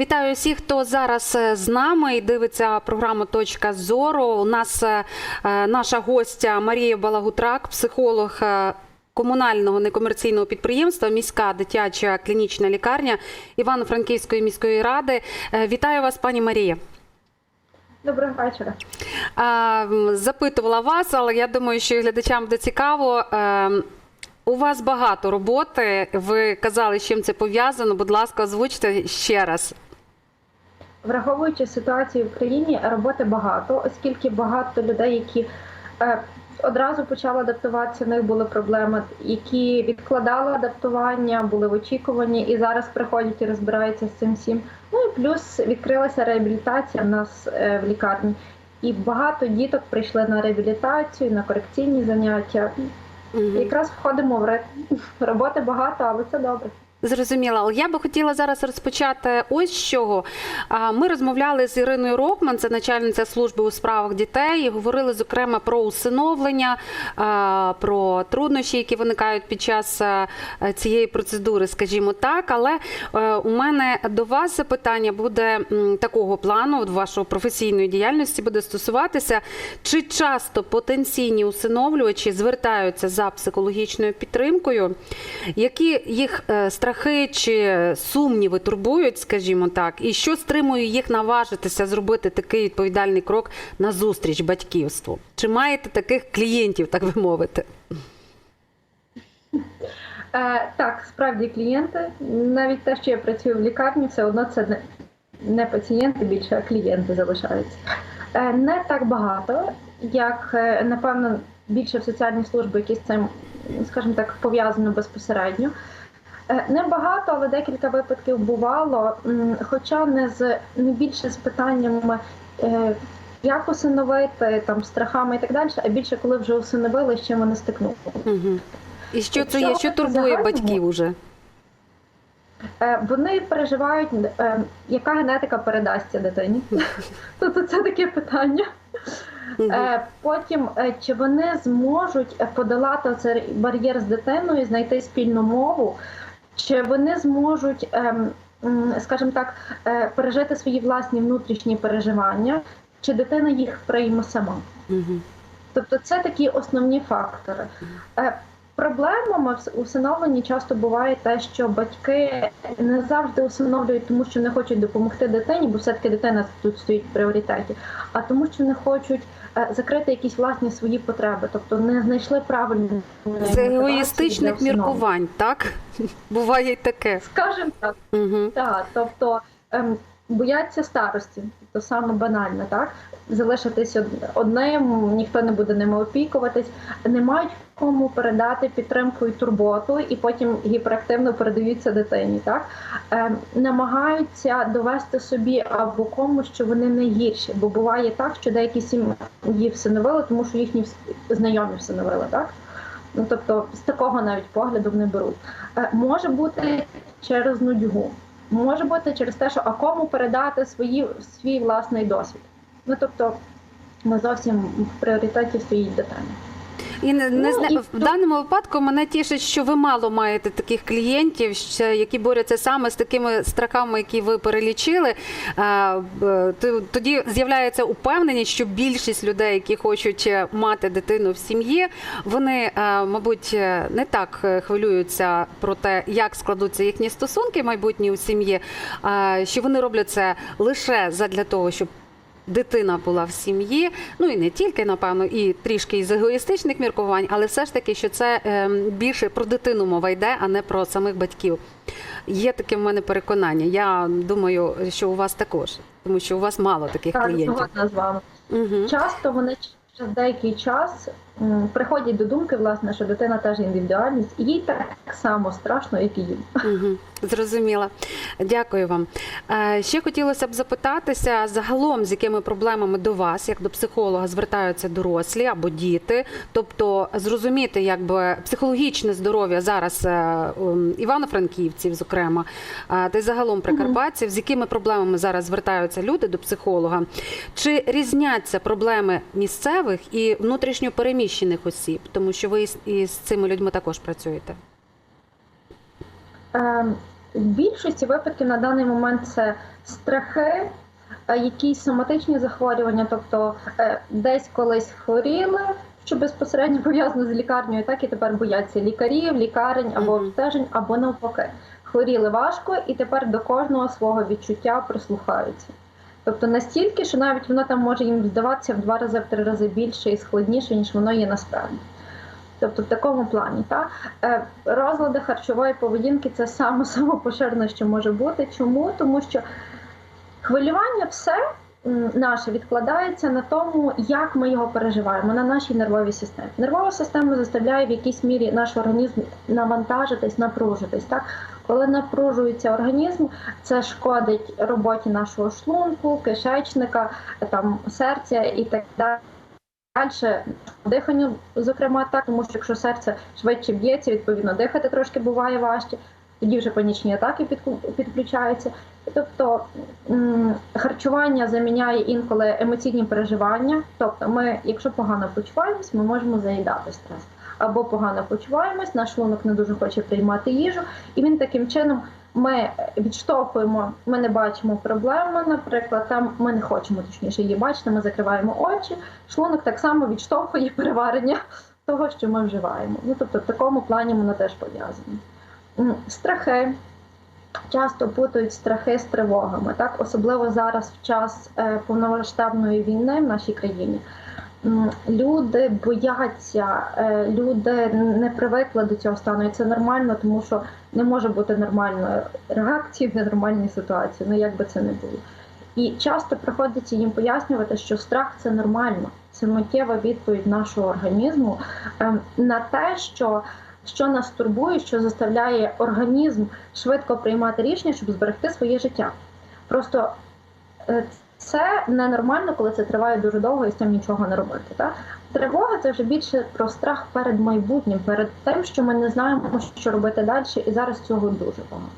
Вітаю всіх, хто зараз е, з нами і дивиться програму Точка зору. У нас е, е, наша гостя Марія Балагутрак, психолог. Комунального некомерційного підприємства міська дитяча клінічна лікарня Івано-Франківської міської ради. Вітаю вас, пані Марія. Доброго вечора. Запитувала вас, але я думаю, що глядачам буде цікаво. У вас багато роботи. Ви казали, з чим це пов'язано. Будь ласка, озвучте ще раз. Враховуючи ситуацію в країні, роботи багато, оскільки багато людей, які е, одразу почали адаптуватися, в них були проблеми, які відкладали адаптування, були в очікуванні і зараз приходять і розбираються з цим всім. Ну і плюс відкрилася реабілітація в нас е, в лікарні. І багато діток прийшли на реабілітацію, на корекційні заняття. Мгм. Якраз входимо в ритм. Роботи багато, але це добре. Зрозуміла, але я би хотіла зараз розпочати ось чого. Ми розмовляли з Іриною Рокман, це начальниця служби у справах дітей, і говорили зокрема про усиновлення, про труднощі, які виникають під час цієї процедури, скажімо так. Але е, у мене до вас запитання буде такого плану, от вашої професійної діяльності буде стосуватися, чи часто потенційні усиновлювачі звертаються за психологічною підтримкою, які їх е, страхи чи сумніви турбують, скажімо так, і що стримує їх наважитися зробити такий відповідальний крок на зустріч батьківству? Чи маєте таких клієнтів, так би мовити? Е, так, справді клієнти. Навіть те, що я працюю в лікарні, все одно це не, не пацієнти більше, а клієнти залишаються. Е, не так багато, як е, напевно більше в соціальній службі, які з цим, скажімо так, пов'язано безпосередньо. Е, Небагато, але декілька випадків бувало, хоча не з не більше з питаннями. е, Як усиновити там страхами і так далі, а більше коли вже усиновили, з чим вони стикнули. Угу. І що це є? Що турбує Загального? батьків уже? Е, Вони переживають, яка генетика передасться дитині. Тобто це таке питання. Потім, чи вони зможуть подолати цей бар'єр з дитиною, знайти спільну мову, чи вони зможуть, ем, скажімо так, е, пережити свої власні внутрішні переживання, чи дитина їх прийме сама. Угу. Тобто це такі основні фактори. Проблемами в усиновленні часто буває те, що батьки не завжди усиновлюють, тому що не хочуть допомогти дитині, бо все-таки дитина тут стоїть в пріоритеті, а тому, що не хочуть е, закрити якісь власні свої потреби, тобто не знайшли правильної З егоїстичних міркувань, так? Буває й таке. Скажімо так, Угу. так, тобто ем, бояться старості, то саме банальне, так? Залишитись одним, ніхто не буде ними опікуватись, не мають кому передати підтримку і турботу, і потім гіперактивно передаються дитині. Так? Ем, намагаються довести собі або комусь, що вони не гірші, бо буває так, що деякі сім'ї всиновили, тому що їхні знайомі всиновили, так? Ну, тобто з такого навіть погляду не беруть. Е, може бути через нудьгу, може бути через те, що а кому передати свої, свій власний досвід. Ну тобто не зовсім в пріоритеті стоїть дитина. І не, не Ну, і в даному випадку мене тішить, що ви мало маєте таких клієнтів, які борються саме з такими страхами, які ви перелічили. Тоді з'являється упевненість, що більшість людей, які хочуть е, мати дитину в сім'ї, вони, е, мабуть, е, не так хвилюються про те, як складуться їхні стосунки майбутні у сім'ї, а, що вони роблять це лише задля того, щоб дитина була в сім'ї, ну і не тільки, напевно, і трішки із егоїстичних міркувань, але все ж таки, що це ем, більше про дитину мова йде, а не про самих батьків. Є таке в мене переконання. Я думаю, що у вас також, тому що у вас мало таких Так, клієнтів. згодна з вами. Угу. Часто вони через деякий час приходять до думки, власне, що дитина теж індивідуальність, і їй так само страшно, як і їм. Угу. Зрозуміла. Дякую вам. Е, Ще хотілося б запитатися загалом, з якими проблемами до вас, як до психолога, звертаються дорослі або діти, тобто зрозуміти, якби психологічне здоров'я зараз е, івано-франківців, зокрема, та й загалом прикарпатців, з якими проблемами зараз звертаються люди до психолога, чи різняться проблеми місцевих і внутрішньо переміщених осіб, тому що ви із, цими людьми також працюєте. Ем, В більшості випадків на даний момент це страхи, е, якісь соматичні захворювання, тобто е, десь колись хворіли, що безпосередньо пов'язано з лікарнею, так і тепер бояться лікарів, лікарень або обстежень, або навпаки. Хворіли важко і тепер до кожного свого відчуття прислухаються. Тобто настільки, що навіть воно там може їм здаватися в два рази, в три рази більше і складніше, ніж воно є насправді. Тобто в такому плані, так? Е, Розлади харчової поведінки це саме поширено, що може бути. Чому? Тому що хвилювання все наше відкладається на тому, як ми його переживаємо, на нашій нервовій системі. Нервова система заставляє в якійсь мірі наш організм навантажитись, напружитись. Так? Коли напружується організм, це шкодить роботі нашого шлунку, кишечника, там, серця і так далі. Далі диханню, зокрема, так, тому що якщо серце швидше б'ється, відповідно дихати трошки буває важче, тоді вже панічні атаки підключаються. Тобто харчування заміняє інколи емоційні переживання. Тобто, ми, якщо погано почуваємось, ми можемо заїдати стрес. Або погано почуваємось, наш шлунок не дуже хоче приймати їжу, і він таким чином ми відштовхуємо, ми не бачимо проблеми, наприклад, там ми не хочемо точніше її бачити, ми закриваємо очі. Шлунок так само відштовхує переварення того, що ми вживаємо. Ну тобто, в такому плані воно теж пов'язано. Страхи. Часто путають страхи з тривогами, так особливо зараз в час е, повномасштабної війни в нашій країні. Люди бояться, е, люди не привикли до цього стану, і це нормально, тому що не може бути нормальної реакції в ненормальній ситуації, ну як би це не було. І часто приходиться їм пояснювати, що страх це нормально, це миттєва відповідь нашого організму ем, на те, що, що нас турбує, що заставляє організм швидко приймати рішення, щоб зберегти своє життя. Просто е, це ненормально, коли це триває дуже довго і з цим нічого не робити. Так? Тривога це вже більше про страх перед майбутнім, перед тим, що ми не знаємо, що робити далі, і зараз цього дуже багато.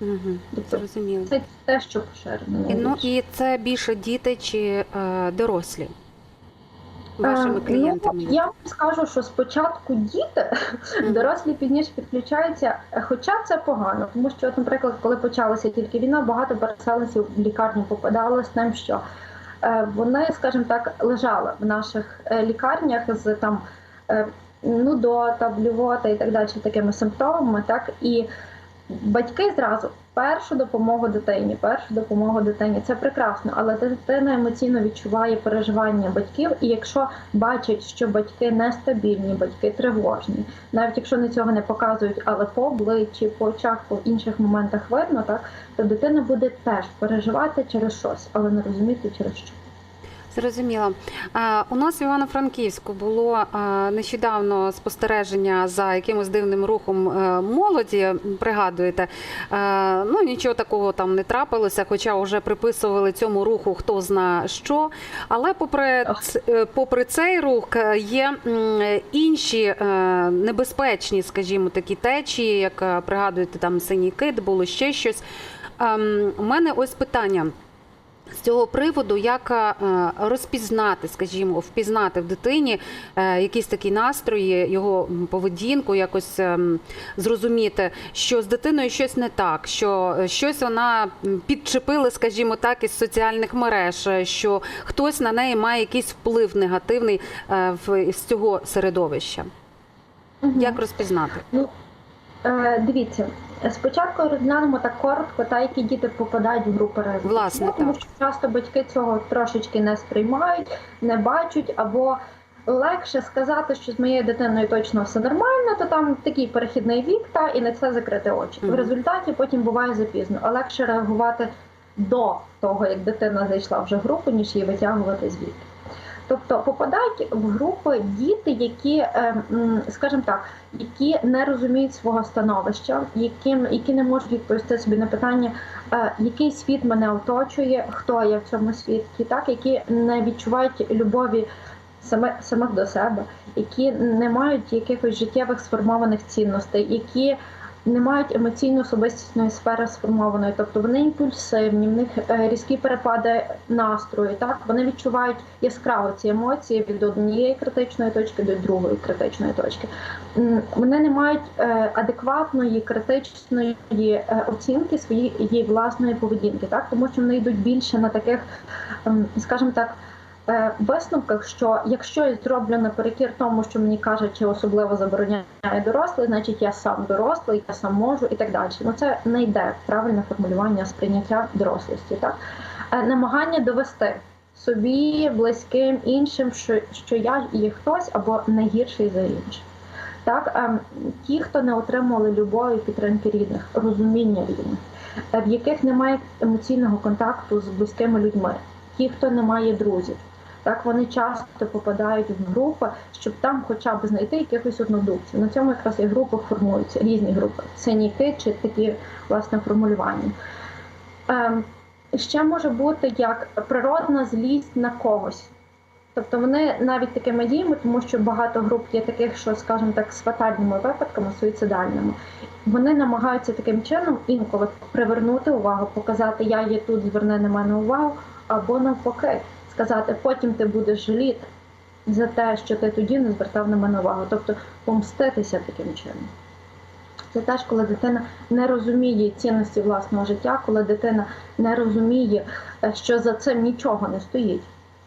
Угу. Тобто Зрозуміло. Це те, що поширено. Ну і це більше діти чи е, дорослі вашими Е, клієнтами? Ну, я вам скажу, що спочатку діти, дорослі пізніше підключаються, е, хоча це погано, тому що, наприклад, коли почалася тільки війна, багато переселенців в лікарню попадали з тим, що е, вони, скажімо так, лежали в наших лікарнях з там нудота, блювота і так далі, такими симптомами, так і батьки зразу першу допомогу дитині, першу допомогу дитині це прекрасно, але дитина емоційно відчуває переживання батьків, і якщо бачать, що батьки нестабільні, батьки тривожні, навіть якщо вони цього не показують, але по обличчі, по очах, по інших моментах видно, так то дитина буде теж переживати через щось, але не розуміти через що. Зрозуміло. У нас в Івано-Франківську було нещодавно спостереження за якимось дивним рухом е, молоді. Пригадуєте, ну нічого такого там не трапилося, хоча вже приписували цьому руху хто зна що. Але попри, е, попри цей рух е, є інші небезпечні, скажімо, такі течії, як пригадуєте, там синій кит, було ще щось. Ем, У мене ось питання. З цього приводу, як е, розпізнати, скажімо, впізнати в дитині е, якісь такі настрої, його поведінку, якось ем, зрозуміти, що з дитиною щось не так, що е, щось вона м, підчепили, скажімо так, із соціальних мереж, що хтось на неї має якийсь вплив негативний з цього середовища. Як розпізнати? Е, дивіться, спочатку розглянемо так коротко, та які діти попадають в групи ризику. Власне, тому так. що часто батьки цього трошечки не сприймають, не бачать, або легше сказати, що з моєю дитиною точно все нормально, то там такий перехідний вік, та і на це закрити очі. Мгм. В результаті потім буває запізно, а легше реагувати до того, як дитина зайшла вже в групу, ніж її витягувати звідти. Тобто попадають в групи діти, які, е, скажімо так, які не розуміють свого становища, яким, які не можуть відповісти собі на питання, е, який світ мене оточує, хто я в цьому світі, так, які не відчувають любові саме, самих до себе, які не мають якихось життєвих сформованих цінностей, які не мають емоційно особистісної сфери сформованої, тобто вони імпульсивні, в них е, різкі перепади настрою. Так вони відчувають яскраво ці емоції від однієї критичної точки до другої критичної точки. Вони не мають е, адекватної критичної е, оцінки своєї власної поведінки, так тому що вони йдуть більше на таких, ем, скажімо так. Е, Висновках, що якщо я зроблю наперекір тому, що мені кажуть, чи особливо забороняє дорослий, значить я сам дорослий, я сам можу і так далі. Ну це не йде правильне формулювання сприйняття дорослості. Так Е, намагання довести собі, близьким, іншим, що, що я є хтось або не гірший за інших. Так, ем, ті, хто не отримували любові, підтримки рідних, розуміння рідних, е, в яких немає емоційного контакту з близькими людьми, ті, хто не має друзів. Так вони часто попадають в групи, щоб там хоча б знайти якихось однодумців. На цьому якраз і групи формуються різні групи. Синіки чи такі власне формулювання. Ем, ще може бути як природна злість на когось. Тобто вони навіть такими діями, тому що багато груп є таких, що, скажімо так, з фатальними випадками, суїцидальними. Вони намагаються таким чином інколи привернути увагу, показати Я є тут, зверни на мене увагу, або навпаки, сказати, потім ти будеш жаліти за те, що ти тоді не звертав на мене увагу. Тобто помститися таким чином. Це теж, коли дитина не розуміє цінності власного життя, коли дитина не розуміє, е, що за цим нічого не стоїть.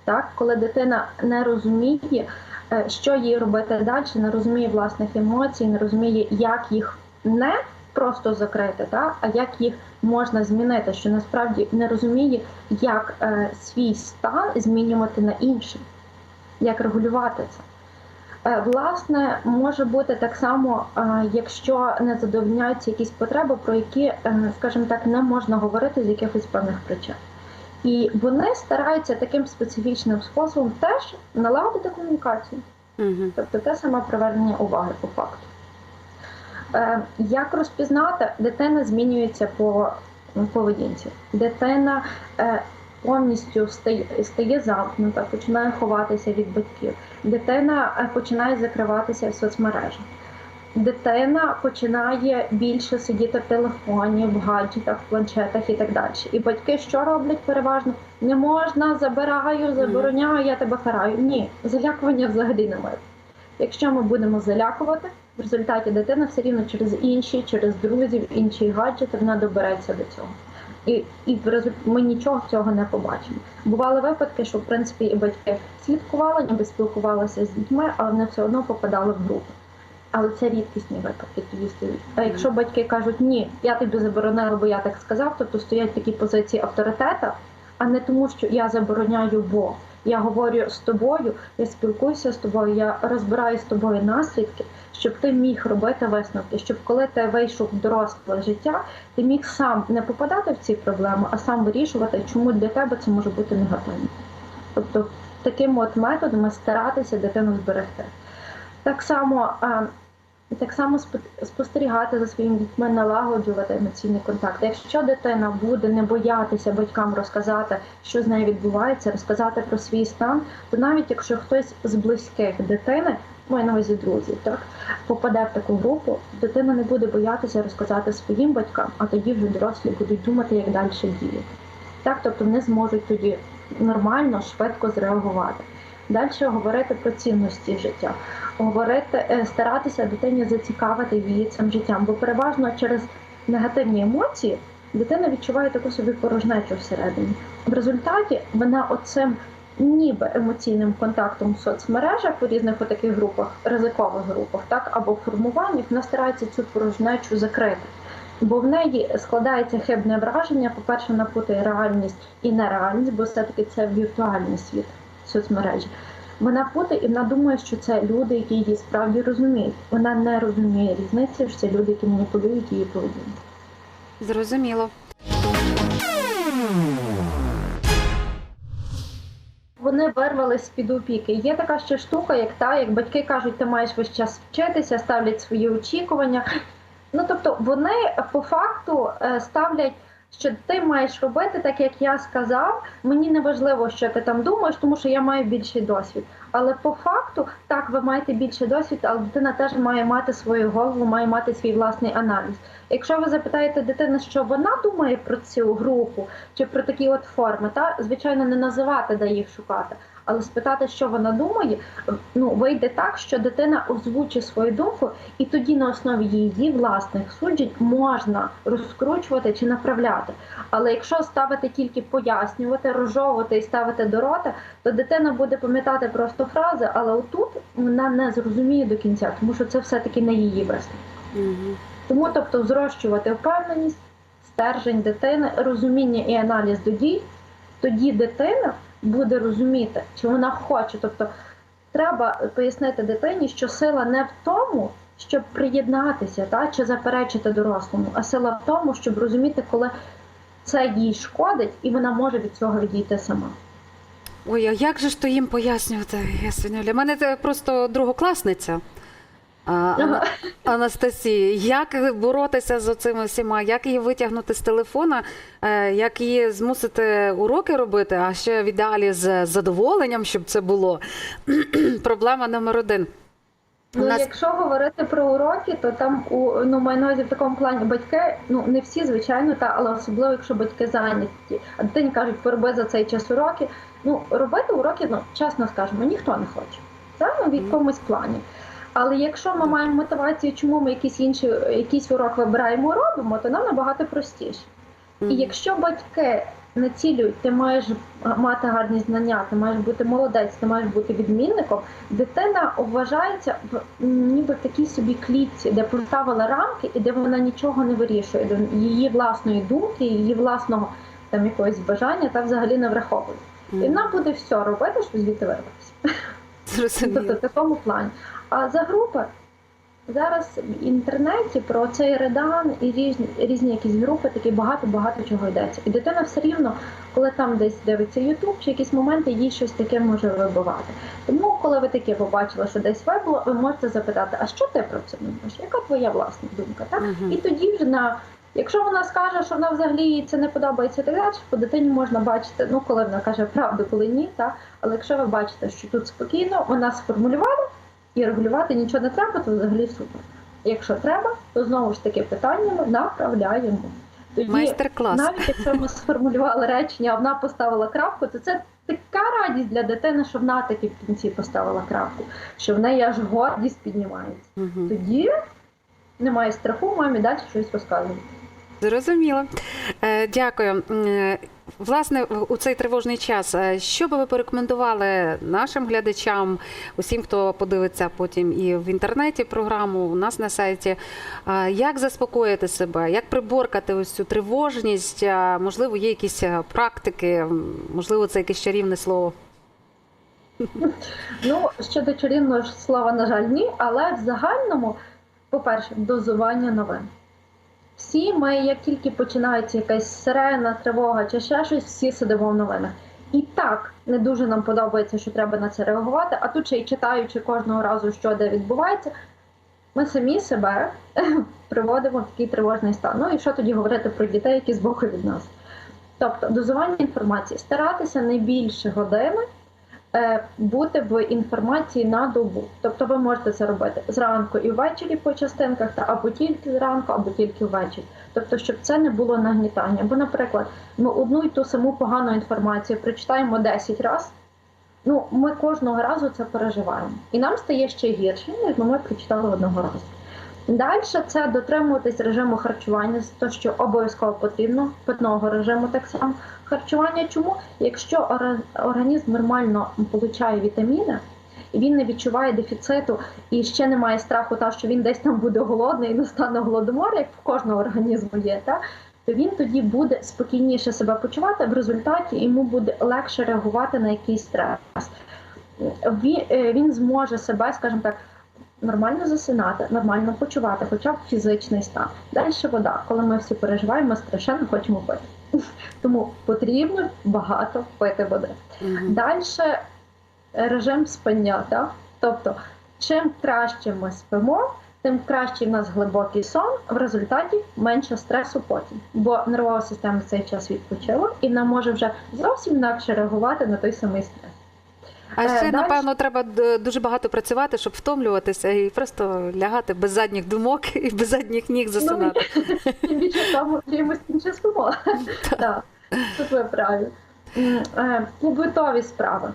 Так, коли дитина не розуміє, е, що їй робити далі, не розуміє власних емоцій, не розуміє, як їх не просто закрити, так, а як їх можна змінити, що насправді не розуміє, як е, свій стан змінювати на інший, як регулювати це. Е, Власне, може бути так само, е, якщо не задовольняються якісь потреби, про які, е, скажімо так, не можна говорити з якихось певних причин. І вони стараються таким специфічним способом теж налагодити комунікацію, Угу. тобто те саме привернення уваги по факту. Е, Як розпізнати, дитина змінюється по ну, поведінці. Дитина е, повністю стає, стає замкнута, починає ховатися від батьків. Дитина е, починає закриватися в соцмережах. Дитина починає більше сидіти в телефоні, в гаджетах, в планшетах і так далі. І батьки що роблять переважно? Не можна, забираю, забороняю, я тебе караю. Ні, залякування взагалі немає. Якщо ми будемо залякувати, в результаті дитина все рівно через інші, через друзів, інші гаджети вона добереться до цього. І, і ми нічого цього не побачимо. Бували випадки, що в принципі і батьки слідкували, ніби спілкувалися з дітьми, але вони все одно попадали в групу. Але це рідкісні випадки тоді стають. А якщо батьки кажуть, ні, я тобі заборонила, бо я так сказав, тобто стоять такі позиції авторитета, а не тому, що я забороняю, бо я говорю з тобою, я спілкуюся з тобою, я розбираю з тобою наслідки, щоб ти міг робити висновки, щоб коли ти вийшов в доросле життя, ти міг сам не попадати в ці проблеми, а сам вирішувати, чому для тебе це може бути негативно. Тобто таким от методами старатися дитину зберегти. Так само, а, так само спо- спостерігати за своїми дітьми, налагоджувати емоційний контакт. Якщо дитина буде не боятися батькам розказати, що з нею відбувається, розказати про свій стан, то навіть якщо хтось з близьких дитини, маю на увазі друзів, так попаде в таку групу, дитина не буде боятися розказати своїм батькам, а тоді вже дорослі будуть думати, як далі діяти. Так, тобто вони зможуть тоді нормально, швидко зреагувати. Далі говорити про цінності життя, говорити, е, старатися дитині зацікавити її цим життям, бо переважно через негативні емоції дитина відчуває таку собі порожнечу всередині. В результаті вона оцим ніби емоційним контактом в соцмережах у різних таких групах, ризикових групах, так або формуваннях, вона старається цю порожнечу закрити. Бо в неї складається хибне враження. По-перше, вона путає реальність і нереальність, бо все-таки це віртуальний світ соцмережі. Вона путає і вона думає, що це люди, які її справді розуміють. Вона не розуміє різниці, що це люди, які маніпулюють її поведінку. Зрозуміло. Вони вирвались з під опіки. Є така ще штука, як та, як батьки кажуть, ти маєш весь час вчитися, ставлять свої очікування. Ну тобто вони по факту е, ставлять, що ти маєш робити так, як я сказав. Мені не важливо, що ти там думаєш, тому що я маю більший досвід. Але по факту, так, ви маєте більше досвід, але дитина теж має мати свою голову, має мати свій власний аналіз. Якщо ви запитаєте дитину, що вона думає про цю групу чи про такі от форми, та звичайно не називати, де їх шукати, але спитати, що вона думає, ну вийде так, що дитина озвучить свою думку, і тоді на основі її власних суджень можна розкручувати чи направляти. Але якщо ставити тільки пояснювати, розжовувати і ставити до рота, то дитина буде пам'ятати просто фрази, але отут вона не зрозуміє до кінця, тому що це все-таки не її. Мгм. Тому, тобто, зрощувати впевненість, стержень дитини, розуміння і аналіз до дій, тоді дитина буде розуміти, чи вона хоче. Тобто, треба пояснити дитині, що сила не в тому, щоб приєднатися та, чи заперечити дорослому, а сила в тому, щоб розуміти, коли це їй шкодить, і вона може від цього відійти сама. Ой, а як же ж то їм пояснювати? Ясеня? Для мене це просто другокласниця. А, Ана- Анастасія, як боротися з цими всіма, як її витягнути з телефона, е, як її змусити уроки робити, а ще в ідеалі з задоволенням, щоб це було. Проблема номер один. Ну, нас- якщо говорити про уроки, то там у ну маю на увазі в такому плані батьки, ну не всі, звичайно, та але особливо, якщо батьки зайняті. А дитині кажуть, пороби за цей час уроки. Ну робити уроки, ну чесно скажемо, ніхто не хоче. Це ну, в якомусь плані. Але якщо ми маємо мотивацію, чому ми якийсь інший якийсь урок вибираємо, робимо, то нам набагато простіше. І якщо батьки націлюють, ти маєш мати гарні знання, ти маєш бути молодець, ти маєш бути відмінником, дитина вважається в ніби в такій собі клітці, де поставила рамки і де вона нічого не вирішує, де її власної думки, її власного там якогось бажання та взагалі не враховує. І вона буде все робити, щоб звідти вирватися. Тобто в такому плані. А за групи зараз в інтернеті про цей редан і різні різні якісь групи, такі багато-багато чого йдеться. І дитина все рівно, коли там десь дивиться Ютуб, чи якісь моменти їй щось таке може вибивати. Тому, коли ви таке побачили, що десь вибило, ви можете запитати, а що ти про це думаєш? Яка твоя власна думка? Так? Мгм. І тоді вже на. Якщо вона скаже, що вона взагалі їй це не подобається, так далі, по дитині можна бачити, ну коли вона каже правду, коли ні, так? але якщо ви бачите, що тут спокійно, вона сформулювала і регулювати нічого не треба, то взагалі супер. Якщо треба, то знову ж таки питаннями направляємо. Тоді, Майстер-клас. навіть якщо ми сформулювали речення, а вона поставила крапку, то це така радість для дитини, що вона таки в кінці поставила крапку, що в неї аж гордість піднімається. Мгм. Тоді немає страху, мамі далі щось розказувати. Зрозуміло. Е, Дякую. Власне, у цей тривожний час, е, що би ви порекомендували нашим глядачам, усім, хто подивиться потім і в інтернеті програму, у нас на сайті, е, як заспокоїти себе, як приборкати ось цю тривожність? Е, Можливо, є якісь е, практики, можливо, це якесь чарівне слово. Ну, щодо чарівного слова, на жаль, ні, але в загальному, по-перше, дозування новин. Всі ми, як тільки починається якась сирена, тривога чи ще щось, всі сидимо в новинах. І так не дуже нам подобається, що треба на це реагувати. А тут ще й читаючи кожного разу, що де відбувається, ми самі себе приводимо в такий тривожний стан. Ну і що тоді говорити про дітей, які збоку від нас? Тобто дозування інформації, старатися не більше години бути в інформації на добу. Тобто ви можете це робити зранку і ввечері по частинках, та або тільки зранку, або тільки ввечері. Тобто, щоб це не було нагнітання. Бо, наприклад, ми одну і ту саму погану інформацію прочитаємо 10 разів. Ну, ми кожного разу це переживаємо. І нам стає ще гірше, ніж ми прочитали одного разу. Далі це дотримуватись режиму харчування, то що обов'язково потрібно, питного режиму так само. Харчування чому? Якщо організм нормально получає вітаміни, він не відчуває дефіциту і ще немає страху, та що він десь там буде голодний і настане голодомор, як в кожного організму є, та, то він тоді буде спокійніше себе почувати. В результаті йому буде легше реагувати на якийсь стрес. Е, він зможе себе, скажімо так, нормально засинати, нормально почувати, хоча б фізичний стан. Далі вода. Коли ми всі переживаємо, ми страшенно хочемо пити. Тому потрібно багато пити води. Мгм. Далі режим спання. Так? Тобто, чим краще ми спимо, тим краще в нас глибокий сон, в результаті менше стресу потім. Бо нервова система в цей час відпочила і вона може вже зовсім інакше реагувати на той самий стрес. А Е, ще, далі- напевно, треба дуже багато працювати, щоб втомлюватися і просто лягати без задніх думок і без задніх ніг засинати. Тим більше тому чимось інше спимо. Так, тут ви праві. Побутові справи.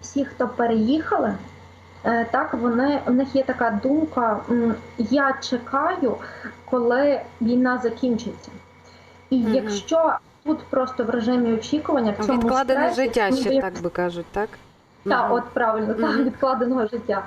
Всі, хто переїхали, е, так вони в них є така думка: я чекаю, коли війна закінчиться. І якщо тут просто в режимі очікування, в цьому Відкладене стресі, життя ще так би кажуть, так? Мгм. от правильно, Мгм. відкладеного життя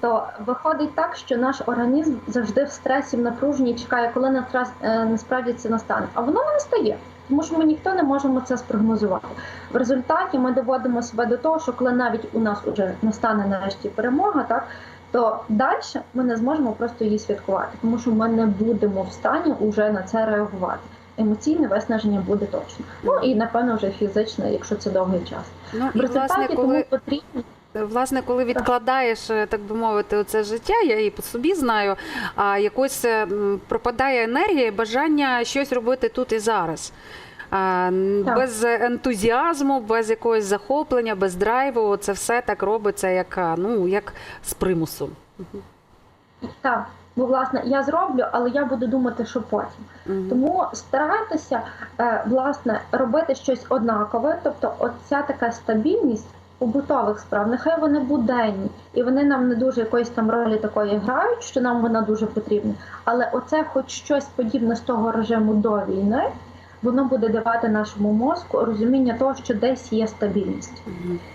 то виходить так, що наш організм завжди в стресі, в напруженні чекає, коли е, насправді це настане. А воно не настає, тому що ми ніхто не можемо це спрогнозувати. В результаті ми доводимо себе до того, що коли навіть у нас вже настане нарешті перемога, так то далі ми не зможемо просто її святкувати, тому що ми не будемо в стані вже на це реагувати. Емоційне виснаження буде точно. Ну і напевно вже фізичне, якщо це довгий час. Ну і власне, тому коли потрібно Власне, коли відкладаєш, е, так би мовити, оце життя, я і по собі знаю, а якось е, пропадає енергія, і бажання щось робити тут і зараз. А, Так. Без ентузіазму, без якогось захоплення, без драйву, це все так робиться, як, ну, як з примусу. Так, бо власне я зроблю, але я буду думати, що потім. Угу. Тому старайтеся е, власне робити щось однакове, тобто оця така стабільність побутових справ, нехай вони буденні, і вони нам не дуже якоїсь там ролі такої грають, що нам вона дуже потрібна. Але оце, хоч щось подібне з того режиму до війни, воно буде давати нашому мозку розуміння того, що десь є стабільність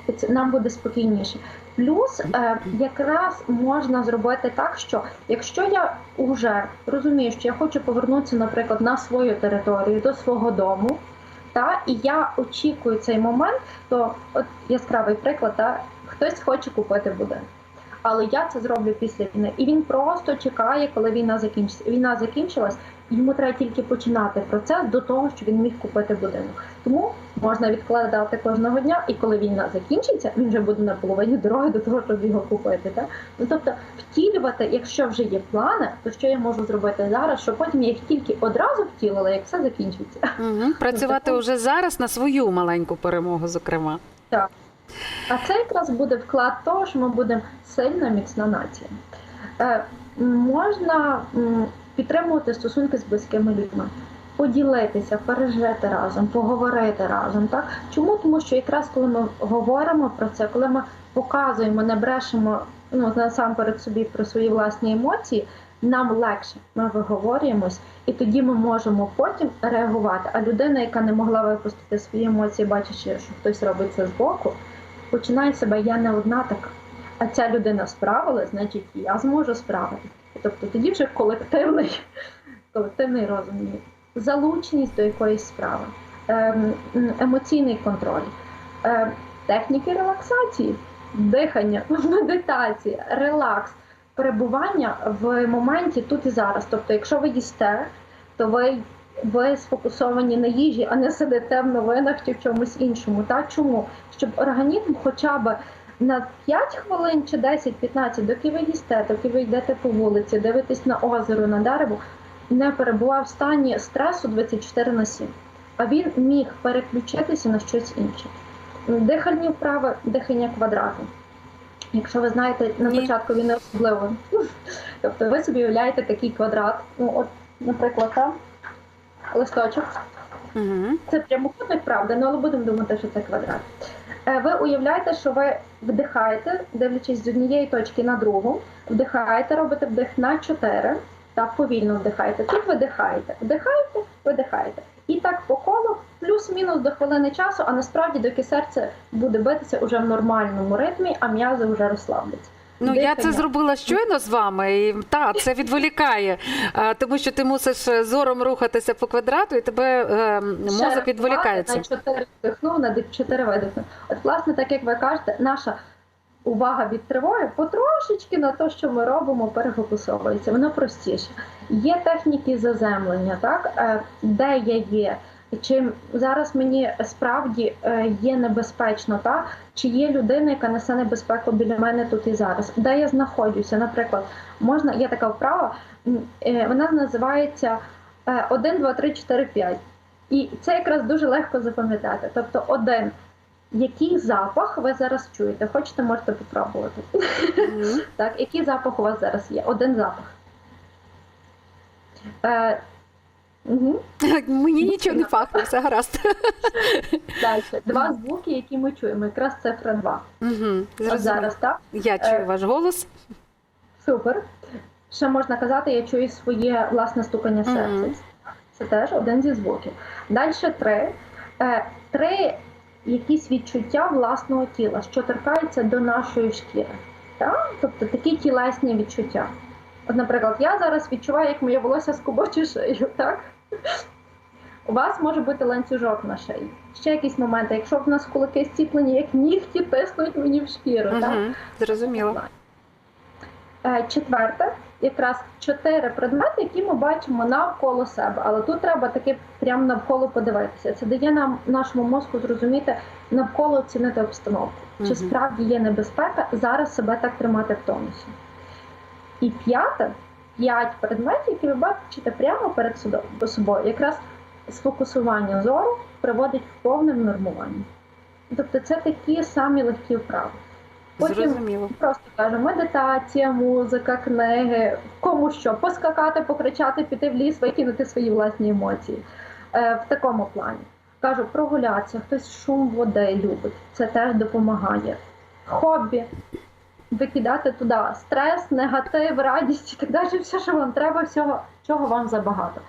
і це нам буде спокійніше. Плюс е, якраз можна зробити так, що якщо я вже розумію, що я хочу повернутися, наприклад, на свою територію до свого дому, та і я очікую цей момент, то от яскравий приклад, та хтось хоче купити будинок. Але я це зроблю після війни. І він просто чекає, коли війна закінчиться. Війна закінчилась, йому треба тільки починати процес до того, щоб він міг купити будинок. Тому можна відкладати кожного дня, і коли війна закінчиться, він вже буде на половині дороги до того, щоб його купити. Так? Ну тобто втілювати, якщо вже є плани, то що я можу зробити зараз, щоб потім я їх тільки одразу втілила, як все закінчиться. Мгм. Працювати вже зараз на свою маленьку перемогу, зокрема. А це якраз буде вклад того, що ми будемо сильна, міцна нація. Е, можна підтримувати стосунки з близькими людьми, поділитися, пережити разом, поговорити разом. Так? Чому? Тому що якраз коли ми говоримо про це, коли ми показуємо, не брешемо ну, насамперед собі про свої власні емоції, нам легше ми виговорюємось, і тоді ми можемо потім реагувати. А людина, яка не могла випустити свої емоції, бачачи, що хтось робить це збоку, починає себе я не одна така. А ця людина справилась, значить я зможу справитися. Тобто тоді вже колективний, колективний розум, залученість до якоїсь справи, ем, емоційний контроль, е, техніки релаксації, дихання, медитація, релакс, перебування в моменті тут і зараз. Тобто, якщо ви їсте, то ви, ви сфокусовані на їжі, а не сидите в новинах чи в чомусь іншому. Так? Чому? Щоб організм хоча б на 5 хвилин чи 10-15, доки ви їсте, доки ви йдете по вулиці, дивитесь на озеро, на дерево, не перебував в стані стресу 24 на 7. А він міг переключитися на щось інше. Дихальні вправи, дихання квадратом. Якщо ви знаєте, на початку він не особливо. Тобто ви собі уявляєте такий квадрат, ну от, наприклад, там листочок, Мгм. це прямокутник, правда, ну, але будемо думати, що це квадрат. Е, Ви уявляєте, що ви вдихаєте, дивлячись з однієї точки на другу, вдихаєте, робите вдих на 4, так, повільно вдихаєте. Тут видихаєте, вдихаєте, видихаєте. І так по колу, плюс-мінус до хвилини часу, а насправді доки серце буде битися уже в нормальному ритмі, а м'язи вже розслабляться. Ну, я це зробила щойно з вами, і та це відволікає, тому що ти мусиш е, зором рухатися по квадрату, і тебе е, мозок відволікається. На 4 вдихнув, на 4 видихнув. От, власне, так як ви кажете, наша увага від тривоги потрошечки на те, що ми робимо, перефокусовується. Воно простіше. Є техніки заземлення, так е, де я є. Чи зараз мені справді е, є небезпечно, так? чи є людина, яка несе небезпеку біля мене тут і зараз? Де я знаходжуся? Наприклад, можна є така вправа, е, вона називається е, 1, 2, 3, 4, 5. І це якраз дуже легко запам'ятати. Тобто, один Який запах ви зараз чуєте? Хочете, можете попробувати. Так, який запах у вас зараз є? Один запах. Угу. Мені нічого не пахне, все гаразд. Далі. Два звуки, які ми чуємо. Якраз цифра 2. Угу. От зараз, так? Я чую Е, ваш голос. Супер. Ще можна казати, я чую своє власне стукання серця. Це теж один зі звуків. Далі три. Е, три якісь відчуття власного тіла, що торкаються до нашої шкіри. Так? Тобто такі тілесні відчуття. От, наприклад, я зараз відчуваю, як моє волосся скубоче шию, так? У вас може бути ланцюжок на шиї. Ще якісь моменти, якщо в нас кулаки стіплені, як нігті тиснуть мені в шкіру. Так? Угу. Зрозуміло. Е, Четверте, якраз чотири предмети, які ми бачимо навколо себе. Але тут треба таки прямо навколо подивитися. Це дає нам нашому мозку зрозуміти навколо оцінити обстановку. Чи справді є небезпека зараз себе так тримати в тонусі? І п'яте, п'ять предметів, які ви бачите прямо перед собою. Якраз сфокусування зору приводить в повне нормування. Тобто це такі самі легкі вправи. Потім Зрозуміло. Просто кажу, медитація, музика, книги, кому що, поскакати, покричати, піти в ліс, викинути свої власні емоції. Е, в такому плані. Кажу, прогулятися, хтось шум води любить, це теж допомагає. Хобі, викидати туди стрес, негатив, радість і так далі, все, що вам треба, всього, чого вам забагато.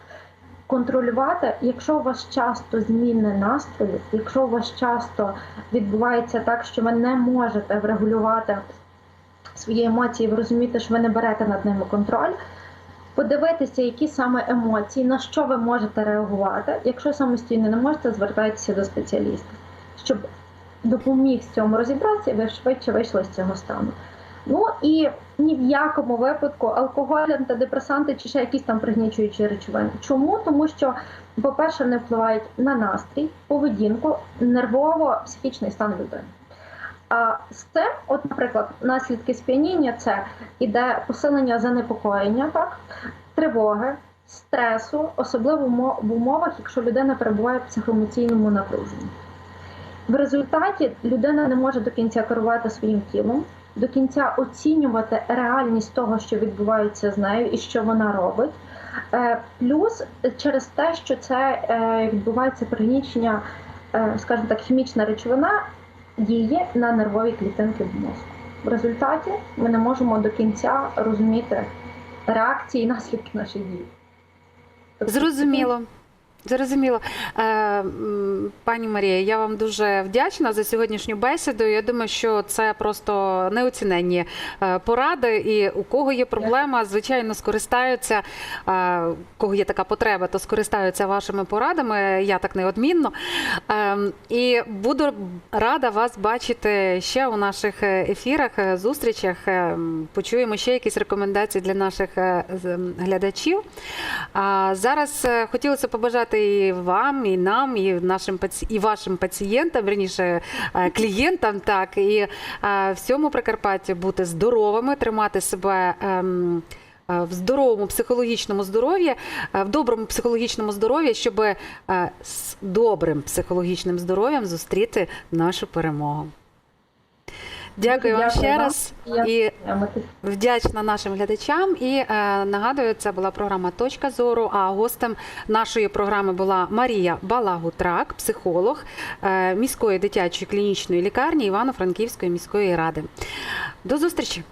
Контролювати, якщо у вас часто зміни настрою, якщо у вас часто відбувається так, що ви не можете врегулювати свої емоції, ви розумієте, що ви не берете над ними контроль. Подивитися, які саме емоції, на що ви можете реагувати. Якщо самостійно не можете, звертайтеся до спеціаліста, щоб допоміг з цьому розібратися, і ви швидше вийшли з цього стану. Ну і ні в якому випадку алкоголь, антидепресанти чи ще якісь там пригнічуючі речовини. Чому? Тому що, по-перше, не впливають на настрій, поведінку, нервово-психічний стан людини. А з цим, от, наприклад, наслідки сп'яніння це іде посилення занепокоєння, так, тривоги, стресу, особливо в умовах, якщо людина перебуває в психоемоційному напруженні. В результаті людина не може до кінця керувати своїм тілом, до кінця оцінювати реальність того, що відбувається з нею і що вона робить. Е, Плюс через те, що це е, відбувається пригнічення, е, скажімо так, хімічна речовина діє на нервові клітинки в мозку. В результаті ми не можемо до кінця розуміти реакції і наслідки наших дій. Тобто Зрозуміло. Зрозуміло. Е, пані Марія, я вам дуже вдячна за сьогоднішню бесіду. Я думаю, що це просто неоціненні е, поради. І у кого є проблема, звичайно, скористаються. е, У кого є така потреба, то скористаються вашими порадами. Я так неодмінно. І буду рада вас бачити ще у наших ефірах, зустрічах. Почуємо ще якісь рекомендації для наших глядачів. Зараз хотілося побажати і вам, і нам, і нашим і вашим пацієнтам, верніше е, клієнтам, так і е, всьому Прикарпатті бути здоровими, тримати себе. ем, е, В здоровому психологічному здоров'ї, в доброму психологічному здоров'ї, щоб з добрим психологічним здоров'ям зустріти нашу перемогу. Дякую вам дякую ще вам. раз і Вдячна нашим глядачам і е, нагадую, це була програма Точка зору. А гостем нашої програми була Марія Балагутрак, психолог е, міської дитячої клінічної лікарні Івано-Франківської міської ради. До зустрічі!